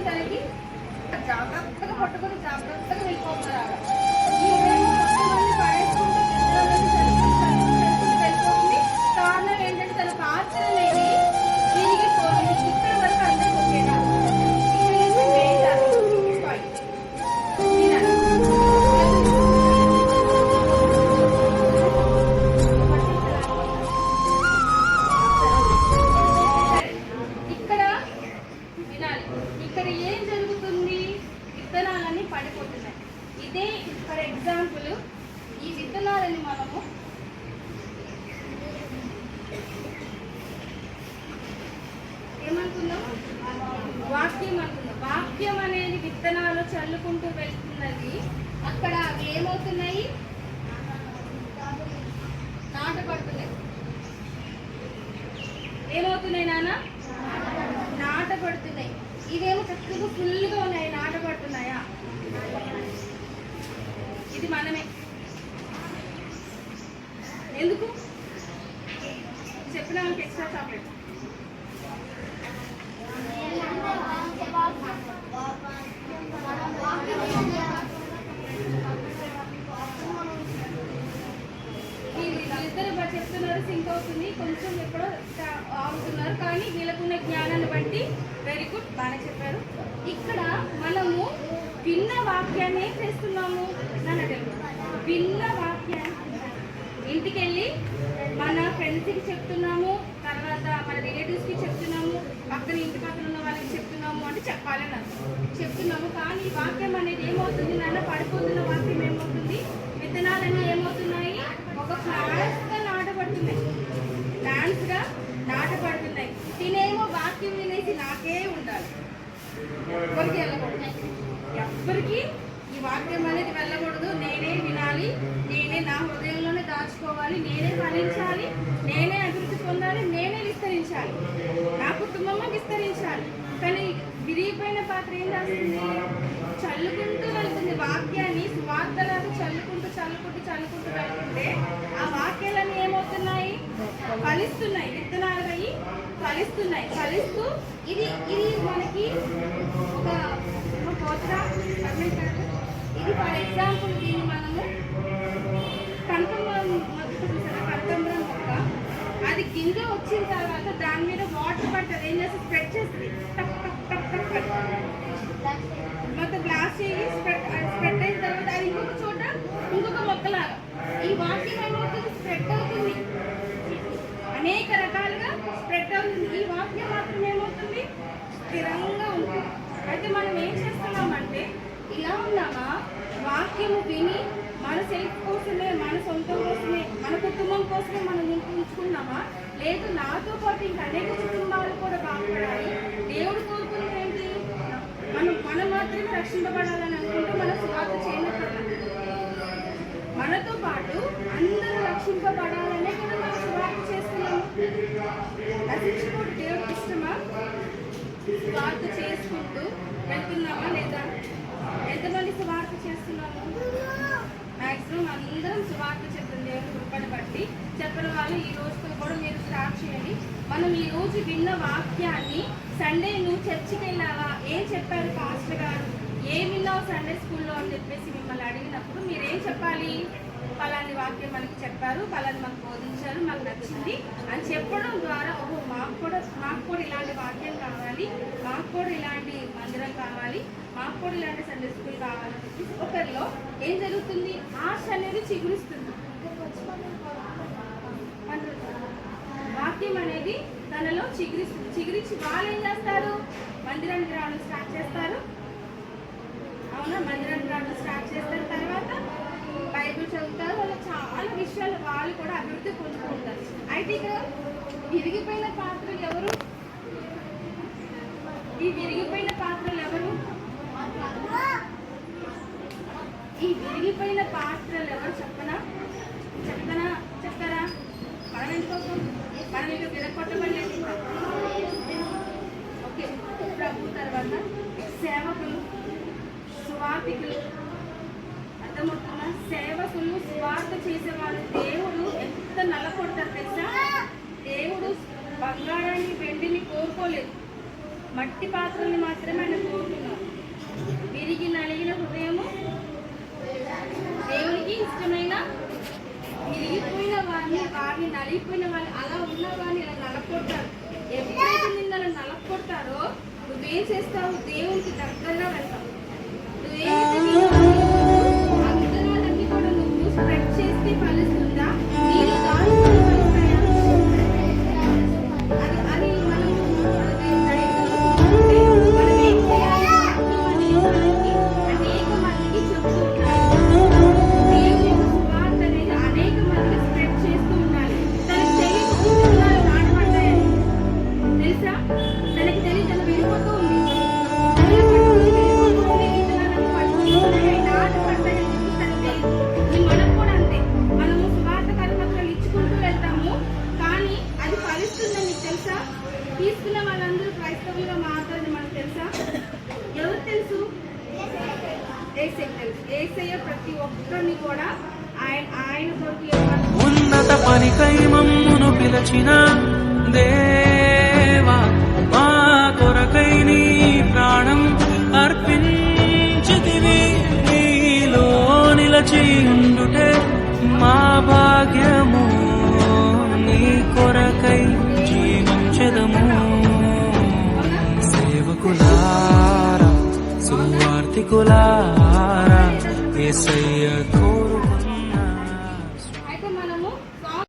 మొత్తం జాగ్రత్తగా పట్టుకొని జాగ్రత్తగా వెళ్ళిపోతున్నారు పడిపోతున్నాయి. ఇదే ఫర్ ఎగ్జాంపుల్ ఈ విత్తనాలని మనము ఏమనుకుందాం? వాక్యం అనుకుందాం. వాక్యం అనేది విత్తనాలు చల్లుకుంటూ వెళ్తున్నది. అక్కడ అవి ఏమవుతున్నాయి? నాటపడుతున్నాయి ఏమవుతున్నాయి నాన్న? నాటపడుతున్నాయి ఇవేమో చక్కగా ఫుల్గా ఉన్నాయి. ఇది మనమే. ఎందుకు? చెప్పిన వాళ్ళకి ఎక్స్ట్రా చాక్లెట్ వీళ్ళిద్దరు చెప్తున్నారు సింక్ అవుతుంది. కొంచెం ఎక్కడో ఆగుతున్నారు. కానీ వీళ్ళకున్న జ్ఞానాన్ని బట్టి వెరీ గుడ్ బాగానే చెప్పారు ఇక్కడ మనము భిన్న వాక్యాన్ని ఏం చేస్తున్నాము? నన్ను వాక్యాన్ని. ఇంటికి వెళ్ళి మన ఫ్రెండ్స్కి చెప్తున్నాము తర్వాత మన రిలేటివ్స్కి చెప్తున్నాము పక్కన ఇంటి పక్కన ఉన్న వాళ్ళకి చెప్తున్నాము అంటే చెప్పాలని చెప్తున్నాము కానీ ఈ వాక్యం అనేది ఏమవుతుంది? నాన్న పడిపోతున్న వాక్యం ఏమవుతుంది? విత్తనాలన్నీ ఏమవుతున్నాయి? ఒక ప్లాంట్స్గా నాటబడుతున్నాయి ప్లాంట్స్గా నాట ఎవరికి వెళ్ళకూడదు. ఎవ్వరికి ఈ వాక్యం అనేది వెళ్ళకూడదు. నేనే వినాలి నేనే నా హృదయంలోనే దాచుకోవాలి నేనే ఫలించాలి నేనే అభివృద్ధి పొందాలి నేనే విస్తరించాలి. నా కుటుంబమే విస్తరించాలి. కానీ విరిగిపోయిన పాత్ర ఏం చేస్తుంది? చల్లుకుంటూ వెళ్తుంది వాక్యాన్ని సువార్తలాగా చల్లుకుంటూ చల్లుకుంటూ చల్లుకుంటూ వెళ్తుంటే ఆ వాక్యాలన్నీ ఏమవుతున్నాయి? ఫలిస్తున్నాయి. విత్తనాలు అయ్యి ఫలిస్తున్నాయి. ఫలిస్తూ ఇది ఇది మనకి ఒక పోత్ర? ఇది ఫర్ ఎగ్జాంపుల్ దీన్ని మనము కనకంబరం మొక్క కనకంబరం మొక్క. అది గింజ వచ్చిన తర్వాత చేయి స్ప్రెడ్ స్ప్రెడ్ అయిన తర్వాత అది ఇంకొక చోట ఇంకొక మొక్కలాగా. ఈ వాక్యం ఏమవుతుంది? స్ప్రెడ్ అవుతుంది. అనేక రకాలుగా స్ప్రెడ్ అవుతుంది. ఈ వాక్యం మాత్రం ఏమవుతుంది? స్థిరంగా ఉంటుంది. అయితే మనం ఏం చేస్తున్నామంటే ఇలా ఉన్నామా? వాక్యము విని మన సెల్ఫ్ కోసమే మన సొంతం కోసమే మన కుటుంబం కోసమే మనం ఉంచుకున్నామా లేదు నాతో పాటు ఇంకా అనేక కుటుంబాలు కూడా బాగుపడాలి. దేవుడు మనం మనం మాత్రమే రక్షింపబడాలని అనుకుంటూ మనం సువార్త చేయలేకపోతున్నాం మనతో పాటు అందరూ రక్షింపబడాలనే కదా మనం సువార్త చేస్తున్నాము. దేవుడికి ఇష్టమా? సువార్త చేసుకుంటూ వెళ్తున్నామా లేదా? ఎంతమంది సువార్త చేస్తున్నాము మ్యాక్సిమం అందరం సువార్త చెప్తుంది దేవుని కృపను బట్టి చెప్పిన వాళ్ళు ఈ రోజుతో కూడా మీరు స్టార్ట్ చేయండి. మనం ఈ రోజు విన్న వాక్యాన్ని సండే నువ్వు చర్చికి వెళ్ళావా? ఏం చెప్పారు పాస్టర్ గారు? ఏం విన్నావు సండే స్కూల్లో అని చెప్పేసి మిమ్మల్ని అడిగినప్పుడు మీరు ఏం చెప్పాలి? పలాని వాక్యం మనకి చెప్పారు పలాని మాకు బోధించారు మాకు నచ్చింది అని చెప్పడం ద్వారా ఓహో మాకు కూడా మాకు కూడా ఇలాంటి వాక్యం కావాలి మాకు కూడా ఇలాంటి మందిరం కావాలి మాకు కూడా ఇలాంటి సండే స్కూల్ కావాలని చెప్పేసి ఒకరిలో ఏం జరుగుతుంది? ఆశ అనేది చిగురిస్తుంది. వాక్యం అనేది తనలో చిగురిస్తుంది చిగురించి వాళ్ళు ఏం చేస్తారు? మందిరానికి రావడం స్టార్ట్ చేస్తారు. అవునా? మందిరానికి రావడం స్టార్ట్ చేస్తారు. తర్వాత బైబిల్ చదువుతారు. వాళ్ళు చాలా విషయాలు వాళ్ళు కూడా అభివృద్ధి పొందుకుంటారు. అయితే ఇక్కడ విరిగిపోయిన పాత్రలు ఎవరు? ఈ విరిగిపోయిన పాత్రలు ఎవరు? ఈ విరిగిపోయిన పాత్రలు ఎవరు? చెప్పనా? చెప్పనా? చెప్తారా మనం ఎందుకోసం మనం ఇక్కడ విరగొట్టబడలేదు ఓకే ప్రభు తర్వాత సేవకులు స్వాతికులు అర్థమవుతున్న సేవకులు స్వార్థ చేసేవారు దేవుడు ఎంత నలకొడతారు తెలుసా? దేవుడు బంగారాన్ని వెండిని కోరుకోలేదు మట్టి పాత్రల్ని మాత్రమే అలా ఇలా నలపొడతారు ఎప్పుడైతే నిన్ను అలా నలకొడతారో నువ్వేం చేస్తావు? దేవునికి దగ్గరగా వెళ్తావు. నువ్వేం తెలుసా తనకి తెలియదు తను వెళ్ళిపోతూ ఉంది. మనకు కూడా అంతే. మనము సువార్త కర్మత్రాలు ఇచ్చుకుంటూ వెళ్తాము. కానీ అది ఫలిస్తుందని మీకు తెలుసా? తీసుకున్న వాళ్ళందరూ క్రైస్తవులుగా మారుతారని మనకు తెలుసా? ఎవరు తెలుసు? ఏసై తెలుసు. ఏసయ్య ప్రతి ఒక్కరిని కూడా ఆయన ఆయన కొరకు ఉన్నత పనికై మమ్మును పిలచిన దే నిలచి మా భాగ్యము నీ కొరకై జీవించదము సేవకులారా సువార్తికులారా ఏసయ్యకు